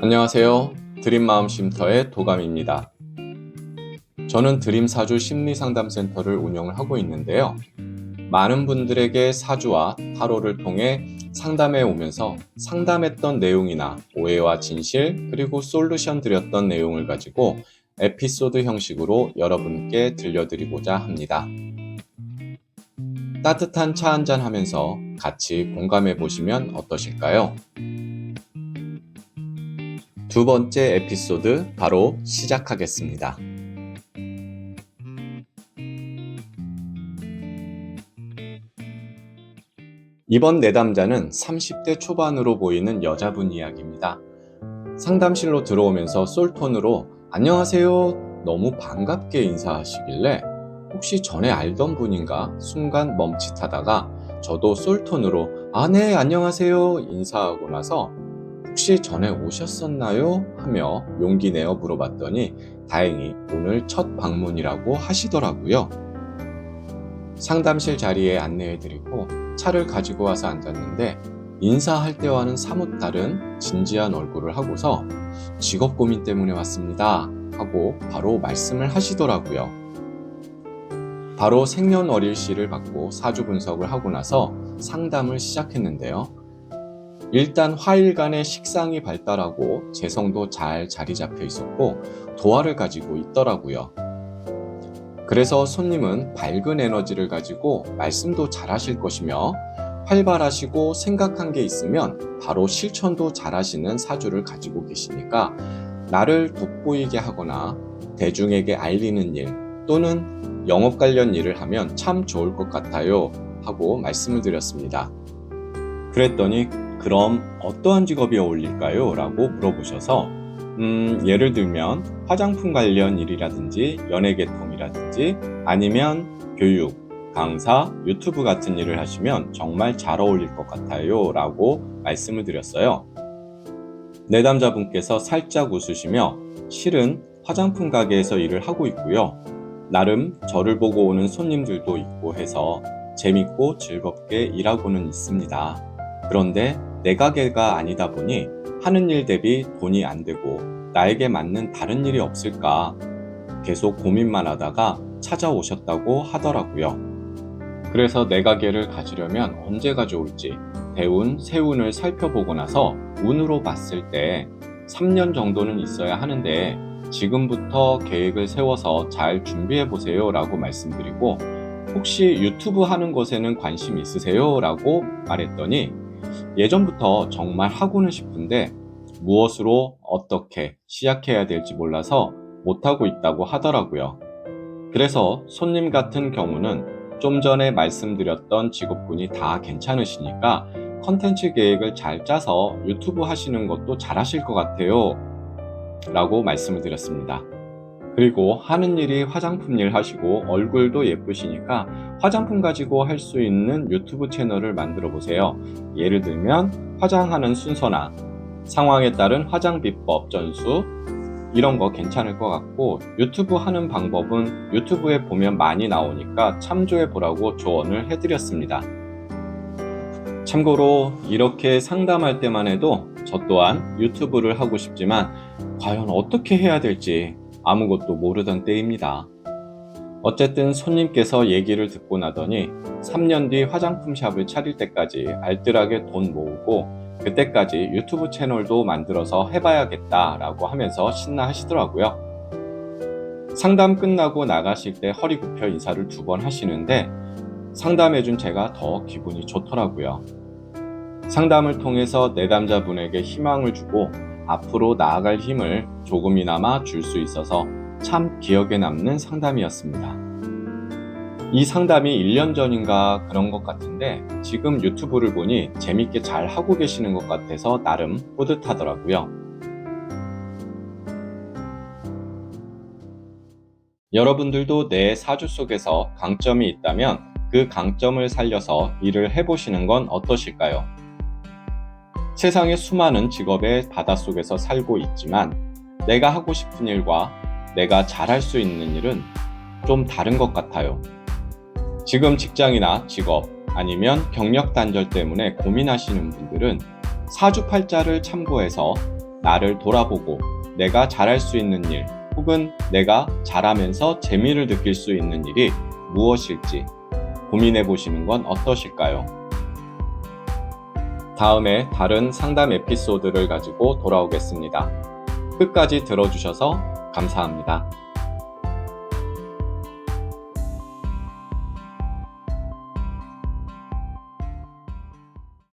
안녕하세요. 드림마음 쉼터의 도감입니다. 저는 드림 사주 심리 상담센터를 운영을 하고 있는데요. 많은 분들에게 사주와 타로를 통해 상담해 오면서 상담했던 내용이나 오해와 진실 그리고 솔루션 드렸던 내용을 가지고 에피소드 형식으로 여러분께 들려드리고자 합니다. 따뜻한 차 한잔 하면서 같이 공감해 보시면 어떠실까요? 두 번째 에피소드 바로 시작하겠습니다. 이번 내담자는 30대 초반으로 보이는 여자분 이야기입니다. 상담실로 들어오면서 솔톤으로 안녕하세요. 너무 반갑게 인사하시길래 혹시 전에 알던 분인가 순간 멈칫하다가 저도 솔톤으로 아, 네, 안녕하세요. 인사하고 나서 혹시 전에 오셨었나요? 하며 용기 내어 물어봤더니 다행히 오늘 첫 방문이라고 하시더라고요. 상담실 자리에 안내해드리고 차를 가지고 와서 앉았는데 인사할 때와는 사뭇 다른 진지한 얼굴을 하고서 직업 고민 때문에 왔습니다. 하고 바로 말씀을 하시더라고요. 바로 생년월일시를 받고 사주 분석을 하고 나서 상담을 시작했는데요. 일단 화일 간의 식상이 발달하고 재성도 잘 자리 잡혀 있었고 도화를 가지고 있더라고요. 그래서 손님은 밝은 에너지를 가지고 말씀도 잘 하실 것이며 활발하시고 생각한 게 있으면 바로 실천도 잘 하시는 사주를 가지고 계시니까 나를 돋보이게 하거나 대중에게 알리는 일 또는 영업 관련 일을 하면 참 좋을 것 같아요 하고 말씀을 드렸습니다. 그랬더니 그럼 어떠한 직업이 어울릴까요? 라고 물어보셔서 음, 예를 들면 화장품 관련 일이라든지 연예계통이라든지 아니면 교육, 강사, 유튜브 같은 일을 하시면 정말 잘 어울릴 것 같아요 라고 말씀을 드렸어요. 내담자분께서 살짝 웃으시며 실은 화장품 가게에서 일을 하고 있고요. 나름 저를 보고 오는 손님들도 있고 해서 재밌고 즐겁게 일하고는 있습니다. 그런데 내 가게가 아니다 보니 하는 일 대비 돈이 안 되고 나에게 맞는 다른 일이 없을까 계속 고민만 하다가 찾아오셨다고 하더라고요. 그래서 내 가게를 가지려면 언제가 좋을지 대운, 세운을 살펴보고 나서 운으로 봤을 때 3년 정도는 있어야 하는데 지금부터 계획을 세워서 잘 준비해 보세요 라고 말씀드리고 혹시 유튜브 하는 것에는 관심 있으세요? 라고 말했더니 예전부터 정말 하고는 싶은데 무엇으로 어떻게 시작해야 될지 몰라서 못하고 있다고 하더라고요. 그래서 손님 같은 경우는 좀 전에 말씀드렸던 직업군이 다 괜찮으시니까 컨텐츠 계획을 잘 짜서 유튜브 하시는 것도 잘 하실 것 같아요. 라고 말씀을 드렸습니다. 그리고 하는 일이 화장품 일 하시고 얼굴도 예쁘시니까 화장품 가지고 할 수 있는 유튜브 채널을 만들어 보세요. 예를 들면 화장하는 순서나 상황에 따른 화장 비법 전수 이런 거 괜찮을 것 같고 유튜브 하는 방법은 유튜브에 보면 많이 나오니까 참조해 보라고 조언을 해드렸습니다. 참고로 이렇게 상담할 때만 해도 저 또한 유튜브를 하고 싶지만 과연 어떻게 해야 될지 아무것도 모르던 때입니다. 어쨌든 손님께서 얘기를 듣고 나더니 3년 뒤 화장품 샵을 차릴 때까지 알뜰하게 돈 모으고 그때까지 유튜브 채널도 만들어서 해봐야겠다 라고 하면서 신나 하시더라고요. 상담 끝나고 나가실 때 허리 굽혀 인사를 두 번 하시는데 상담해준 제가 더 기분이 좋더라고요. 상담을 통해서 내담자분에게 희망을 주고 앞으로 나아갈 힘을 조금이나마 줄 수 있어서 참 기억에 남는 상담이었습니다. 이 상담이 1년 전인가 그런 것 같은데 지금 유튜브를 보니 재밌게 잘 하고 계시는 것 같아서 나름 뿌듯하더라고요. 여러분들도 내 사주 속에서 강점이 있다면 그 강점을 살려서 일을 해보시는 건 어떠실까요? 세상의 수많은 직업의 바닷속에서 살고 있지만 내가 하고 싶은 일과 내가 잘할 수 있는 일은 좀 다른 것 같아요. 지금 직장이나 직업 아니면 경력 단절 때문에 고민하시는 분들은 사주팔자를 참고해서 나를 돌아보고 내가 잘할 수 있는 일 혹은 내가 잘하면서 재미를 느낄 수 있는 일이 무엇일지 고민해 보시는 건 어떠실까요? 다음에 다른 상담 에피소드를 가지고 돌아오겠습니다. 끝까지 들어주셔서 감사합니다.